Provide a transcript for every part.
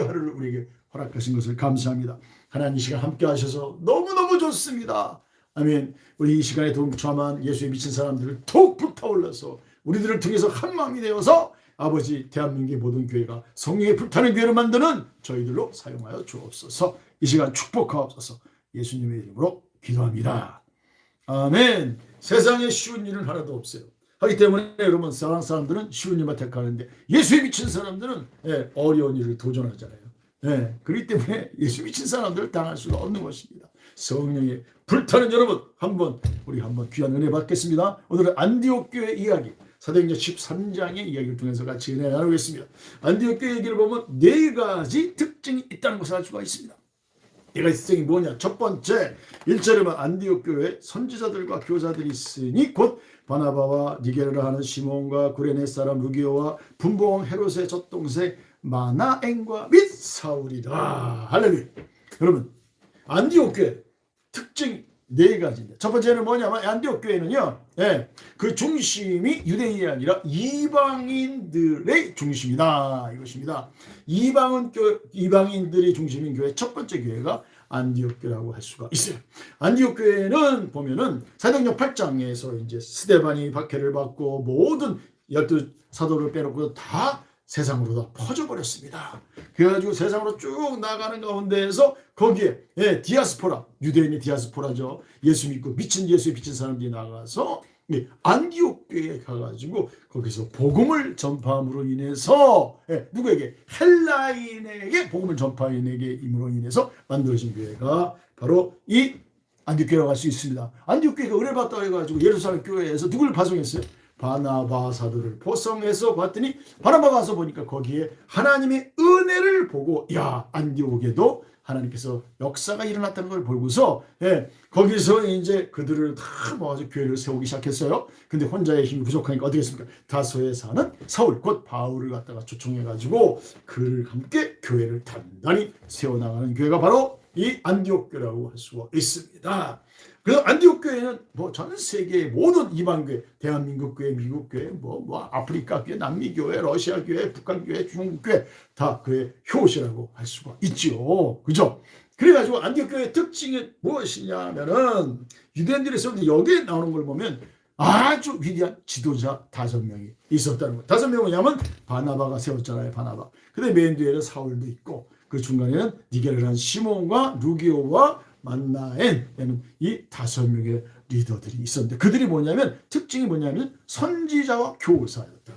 축복의 하루를 우리에게 허락하신 것을 감사합니다. 하나님 이 시간 함께 하셔서 너무너무 좋습니다. 아멘. 우리 이 시간에 동참한 예수에 미친 사람들을 더욱 불타올라서 우리들을 통해서 한 마음이 되어서 아버지 대한민국의 모든 교회가 성령의 불타는 교회를 만드는 저희들로 사용하여 주옵소서. 이 시간 축복하옵소서. 예수님의 이름으로 기도합니다. 아멘. 세상에 쉬운 일은 하나도 없어요. 하기 때문에 여러분 사랑 사람들은 쉬운 일만 택하는데 예수에 미친 사람들은 예, 어려운 일을 도전하잖아요. 예, 그렇기 때문에 예수 미친 사람들을 당할 수가 없는 것입니다. 성령의 불타는 여러분 한번 우리 한번 귀한 은혜 받겠습니다. 오늘은 안디옥 교회 이야기 사도행전 13장의 이야기를 통해서 같이 은혜 나누겠습니다. 안디옥 교회 얘기를 보면 네 가지 특징이 있다는 것을 알 수가 있습니다. 네 가지 특징이 뭐냐? 첫 번째 1절에만 안디옥 교회 선지자들과 교사들이 있으니 곧 바나바와 니게르라 하는 시몬과 구레네 사람 루기오와 분봉 헤롯의 젖동생 마나엔과 및 사울이다. 할렐루야. 여러분 안디옥 교회 특징이 네 가지입니다. 첫 번째는 뭐냐면 안디옥 교회는요, 예, 그 중심이 유대인이 아니라 이방인들의 중심이다 이것입니다. 이방은 교 이방인들이 중심인 교회 첫 번째 교회가 안디옥 교회라고 할 수가 있어요. 안디옥 교회는 보면은 사도행전 8장에서 이제 스데반이 박해를 받고 모든 열두 사도를 빼놓고 다 세상으로 다 퍼져버렸습니다. 그래가지고 세상으로 쭉 나가는 가운데에서 거기에 예, 디아스포라 유대인의 디아스포라죠. 예수 믿고 미친 예수에 비친 사람들이 나가서 예, 안디옥 교회에 가가지고 거기서 복음을 전파함으로 인해서 예, 누구에게 헬라인에게 복음을 전파인에게 임으로 인해서 만들어진 교회가 바로 이 안디옥 교회라고 할 수 있습니다. 안디옥 교회가 은혜 받다 해가지고 예루살렘 교회에서 누구를 파송했어요? 바나바 사도를 포성해서 봤더니 바나바 가 서 보니까 거기에 하나님의 은혜를 보고 야 안디옥에도 하나님께서 역사가 일어났다는 걸 보고서 예, 거기서 이제 그들을 다 모아서 교회를 세우기 시작했어요. 근데 혼자의 힘이 부족하니까 어떻게 했습니까? 다소에 사는 사울 곧 바울을 갖다가 초청해 가지고 그를 함께 교회를 단단히 세워 나가는 교회가 바로 이 안디옥 교회라고 할 수가 있습니다. 그래서 안디옥 교회는 뭐 전 세계의 모든 이방 교회, 대한민국 교회, 미국 교회, 뭐, 뭐 아프리카 교회, 남미 교회, 러시아 교회, 북한 교회, 중국 교회 다 그의 효시라고 할 수가 있죠. 그죠? 그래가지고 안디옥 교회의 특징이 무엇이냐면은 유대인들이 썼는데 여기에 나오는 걸 보면 아주 위대한 지도자 다섯 명이 있었다는 거. 다섯 명은 뭐냐면 바나바가 세웠잖아요, 바나바. 근데 맨 뒤에는 사울도 있고 그 중간에는 니게르란 시몬과 루기오와 만나엔에는 이 다섯 명의 리더들이 있었는데 그들이 뭐냐면 특징이 뭐냐면 선지자와 교사였다.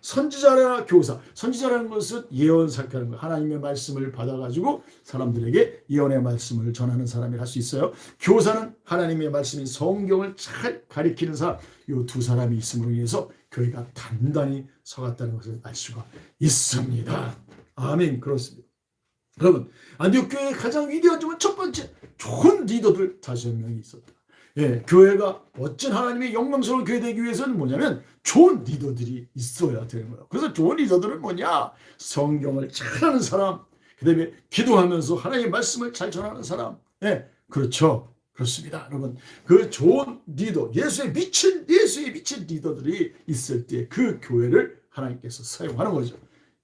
선지자나 교사. 선지자라는 것은 예언 사역하는 거. 하나님의 말씀을 받아가지고 사람들에게 예언의 말씀을 전하는 사람이 할 수 있어요. 교사는 하나님의 말씀인 성경을 잘 가리키는 사람. 이 두 사람이 있음으로 인해서 교회가 단단히 서갔다는 것을 알 수가 있습니다. 아멘. 그렇습니다. 여러분, 안디옥 교회의 가장 위대한 점은 첫 번째, 좋은 리더들 다섯 명이 있었다. 예, 교회가 멋진 하나님의 영광스러운 교회 되기 위해서는 뭐냐면 좋은 리더들이 있어야 되는 거예요. 그래서 좋은 리더들은 뭐냐? 성경을 잘하는 사람, 그 다음에 기도하면서 하나님의 말씀을 잘 전하는 사람. 예, 그렇죠. 그렇습니다. 여러분, 그 좋은 리더, 예수에 미친, 예수에 미친 리더들이 있을 때 그 교회를 하나님께서 사용하는 거죠.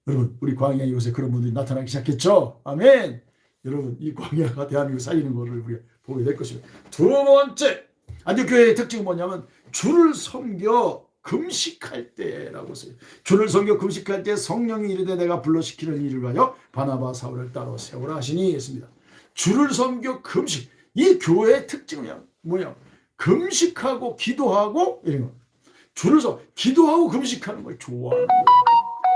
여러분, 우리 광야 요새 그런 분들이 나타나기 시작했죠. 아멘. 여러분, 이 광야가 대한민국 살리는 것을 우리가 보게 될 것입니다. 두 번째, 안디교회의 특징이 뭐냐면 주를 섬겨 금식할 때라고 써요. 주를 섬겨 금식할 때 성령이 이르되 내가 불러시키는 일을 가여 바나바 사울을 따로 세우라 하시니 했습니다. 주를 섬겨 금식. 이 교회의 특징은 뭐냐? 금식하고 기도하고 이런 거. 주를 섬 기도하고 금식하는 걸 좋아하는 거예요.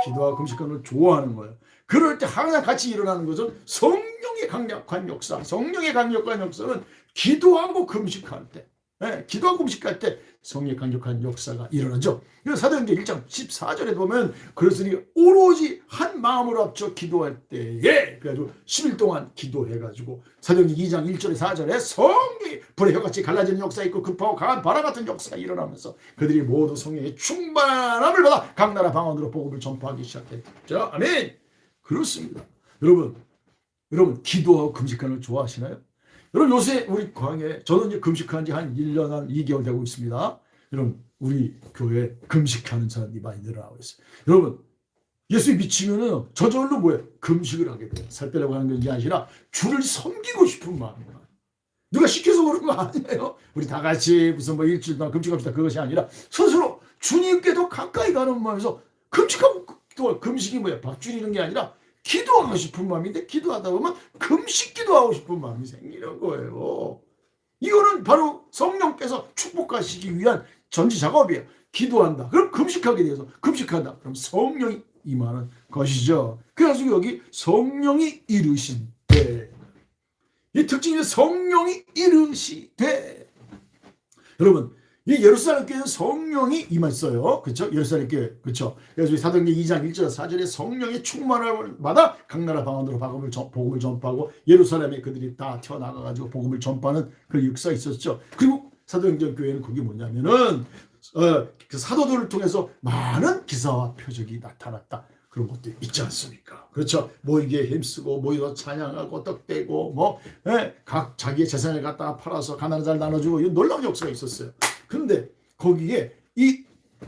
기도하고 금식하는 걸 좋아하는 거예요. 그럴 때 항상 같이 일어나는 것은 성령의 강력한 역사. 성령의 강력한 역사는 기도하고 금식할 때, 예, 기도하고 금식할 때 성령의 강력한 역사가 일어나죠. 사도행전 1장 14절에 보면 그랬으니 오로지 한 마음으로 합쳐 기도할 때에 그래가지고 10일 동안 기도해가지고 사도행전 2장 1절에 4절에 성령이 불의 혀같이 갈라지는 역사 있고 급하고 강한 바람 같은 역사가 일어나면서 그들이 모두 성령의 충만함을 받아 각 나라 방언으로 복음을 전파하기 시작했죠. 아멘. 그렇습니다. 여러분, 여러분 기도하고 금식하는 걸 좋아하시나요? 여러분 요새 우리 광에 저는 이제 금식한 지 한 1년 한 2개월 되고 있습니다. 여러분 우리 교회 금식하는 사람이 많이 늘어나고 있어요. 여러분 예수에 미치면은 저절로 뭐예요? 금식을 하게 돼요. 살 빼려고 하는 게 아니라 주를 섬기고 싶은 마음이야. 누가 시켜서 그런 거 아니에요. 우리 다 같이 무슨 뭐 일주일 동안 금식합시다. 그것이 아니라 스스로 주님께도 가까이 가는 마음에서 금식하고 또 금식이 뭐야? 밥 줄이는 게 아니라 기도하고 싶은 마음인데 기도하다 보면 금식 기도하고 싶은 마음이 생기는 거예요. 이거는 바로 성령께서 축복하시기 위한 전지 작업이에요. 기도한다. 그럼 금식하게 돼서 금식한다. 그럼 성령이 임하는 것이죠. 그래서 여기 성령이 이르신대. 이 특징이 성령이 이르시되. 여러분, 이 예루살렘 교회는 성령이 임했어요. 그렇죠? 예루살렘 교회. 그렇죠? 그래서 사도행전 2장 1절 4절에 성령의 충만함마다 각 나라 방언으로 복음을, 전, 복음을 전파하고 예루살렘에 그들이 다 튀어나가 가지고 복음을 전파하는 그 역사가 있었죠. 그리고 사도행전 교회는 그게 뭐냐면은 어, 그 사도들을 통해서 많은 기사와 표적이 나타났다. 그런 것도 있지 않습니까? 그렇죠. 모이게 힘쓰고 모이서 찬양하고 떡대고 뭐각 자기의 재산을 갖다가 팔아서 가난한 자를 나눠주고 이 놀라운 역사가 있었어요. 그런데 거기에 이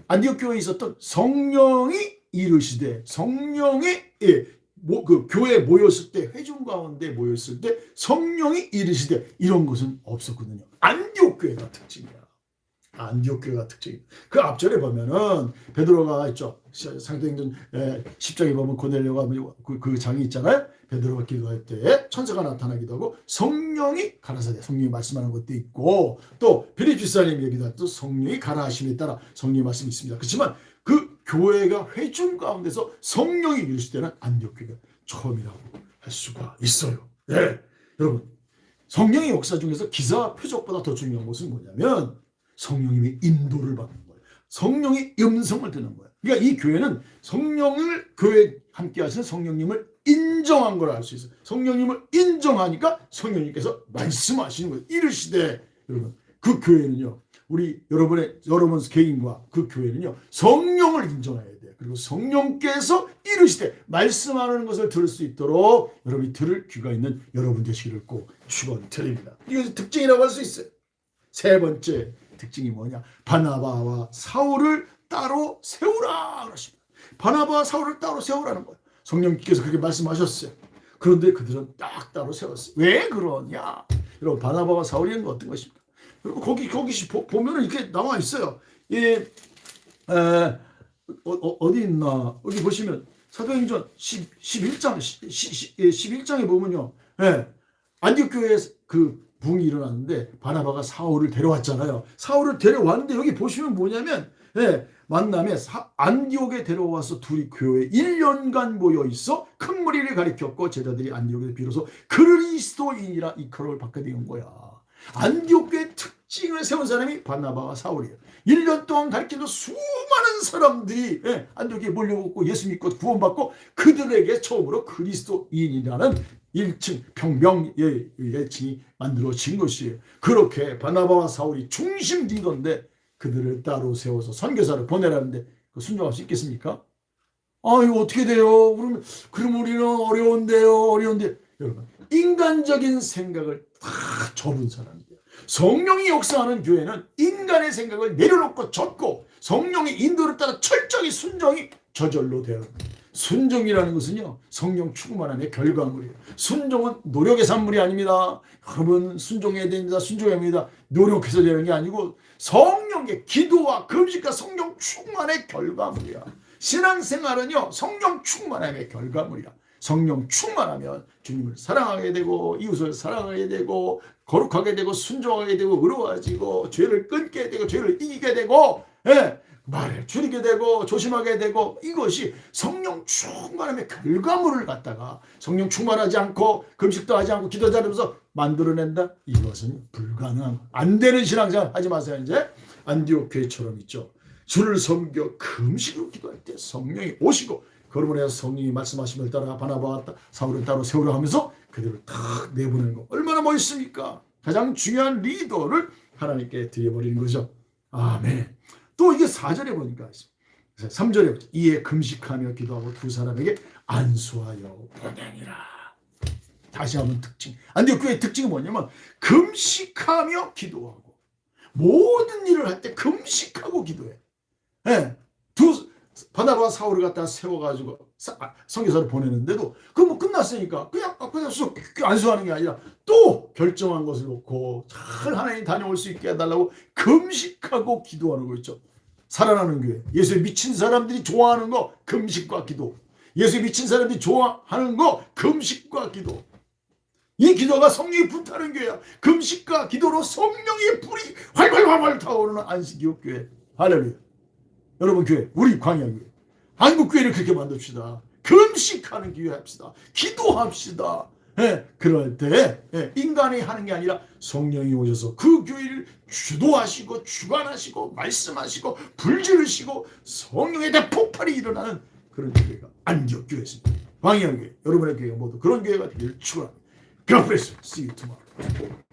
안디옥 교회에 있었던 성령이 이르시되 성령이 예, 뭐, 그 교회에 모였을 때 회중 가운데 모였을 때 성령이 이르시되 이런 것은 없었거든요. 안디옥 교회가 특징이야. 안디옥 교회가 특징이. 그 앞절에 보면은 베드로가 있죠. 상대행전 10장에 보면 고넬료가 그, 그 장이 있잖아요. 베드로가 기도할 때 천사가 나타나기도 하고 성령이 가라사대 성령이 말씀하는 것도 있고 또 피리피스님 얘기도 할때 성령이 가라하심에 따라 성령의 말씀이 있습니다. 그렇지만 그 교회가 회중 가운데서 성령이 이르실 때는 안디옥 교회가 처음이라고 할 수가 있어요. 네. 여러분 성령의 역사 중에서 기사와 표적보다 더 중요한 것은 뭐냐면 성령님이 인도를 받는 거예요. 성령이 음성을 듣는 거예요. 그러니까 이 교회는 성령을 교회 함께 하시는 성령님을 인정한 걸 알 수 있어요. 성령님을 인정하니까 성령님께서 말씀하시는 거예요. 이르시되 여러분 그 교회는요. 우리 여러분의 여러분 개인과 그 교회는요. 성령을 인정해야 돼요. 그리고 성령께서 이르시되 말씀하는 것을 들을 수 있도록 여러분이 들을 귀가 있는 여러분 되시기를 꼭 축원드립니다. 이것이 특징이라고 할 수 있어요. 세 번째 특징이 뭐냐? 바나바와 사울을 따로 세우라 그러십니다. 바나바와 사울을 따로 세우라는 거예요. 성령께서 그렇게 말씀하셨어요. 그런데 그들은 딱 따로 세웠어요. 왜 그러냐? 여러분 바나바와 사울이는 어떤 것입니까? 여러분 거기 거기 보면은 이렇게 나와 있어요. 예, 에, 어, 디 있나? 여기 보시면 사도행전 10, 11장 11장에 예, 보면요. 예, 안디옥 교회 그 붕이 일어났는데 바나바가 사울을 데려왔잖아요. 사울을 데려왔는데 여기 보시면 뭐냐면 예, 만남에 안디옥에 데려와서 둘이 교회 1년간 모여 있어 큰 무리를 가리켰고 제자들이 안디옥에 비로소 그리스도인이라 이컬을 받게 된 거야. 안디옥 교회 특징을 세운 사람이 바나바와 사울이에요. 1년 동안 가르치는 수많은 사람들이 예, 안디옥에 몰려오고 예수 믿고 구원받고 그들에게 처음으로 그리스도인이라는 1층 평명 예칭이 만들어진 것이에요. 그렇게 바나바와 사울이 중심 리더인데 그들을 따로 세워서 선교사를 보내라는데 그 순종할 수 있겠습니까? 아 이거 어떻게 돼요? 그러면 그럼 우리는 어려운데요, 어려운데 여러분 인간적인 생각을 다 접은 사람이에요. 성령이 역사하는 교회는 인간의 생각을 내려놓고 젖고 성령의 인도를 따라 철저히 순종이 저절로 거예요. 순종이라는 것은요 성령 충만함의 결과물이에요. 순종은 노력의 산물이 아닙니다. 여러분 순종해야 됩니다. 순종해야 합니다. 노력해서 되는 게 아니고 성령의 기도와 금식과 성령 충만의 결과물이야. 신앙생활은요 성령 충만함의 결과물이야. 성령 충만하면 주님을 사랑하게 되고 이웃을 사랑하게 되고 거룩하게 되고 순종하게 되고 의로워지고 죄를 끊게 되고 죄를 이기게 되고 예, 말을 줄이게 되고 조심하게 되고 이것이 성령 충만함의 결과물을 갖다가 성령 충만하지 않고 금식도 하지 않고 기도 잘하면서 만들어낸다? 이것은 불가능한 안 되는 신앙생활 하지 마세요 이제. 안디옥 교회처럼 있죠. 주를 섬겨 금식으로 기도할 때 성령이 오시고 그러므로 성령이 말씀하심을 따라 바나바와 사울을 따로 세우려 하면서 그들을 탁 내보내는 거 얼마나 멋있습니까 가장 중요한 리더를 하나님께 드려버리는 거죠 아멘 또 이게 4절에 보니까 3절에 이에 금식하며 기도하고 두 사람에게 안수하여 보내니라. 다시 한번 특징. 안디옥 교의 특징이 뭐냐면 금식하며 기도하고 모든 일을 할 때 금식하고 기도해. 네. 두 바나바 사울을 갖다 세워가지고 사- 아, 보내는데도 그뭐 끝났으니까 그냥 아, 그냥 쑥 안수하는 게 아니라 또 결정한 것을 놓고 잘 하나님 다녀올 수 있게 해달라고 금식하고 기도하는 거 있죠. 살아나는 교회. 예수에 미친 사람들이 좋아하는 거 금식과 기도. 예수에 미친 사람들이 좋아하는 거 금식과 기도. 이 기도가 성령이 불타는 교회야. 금식과 기도로 성령의 불이 활활활활 타오르는 안식교 교회. 할렐루야. 여러분 교회, 우리 광야교회. 한국 교회를 그렇게 만듭시다. 금식하는 교회 합시다. 기도합시다. 예, 그럴 때 예, 인간이 하는 게 아니라 성령이 오셔서 그 교회를 주도하시고 주관하시고 말씀하시고 불지르시고 성령의 대폭발이 일어나는 그런 교회가 안디옥 교회입니다. 광야교회 여러분의 교회가 모두 그런 교회가 되길 축원합니다. God bless you. See you tomorrow.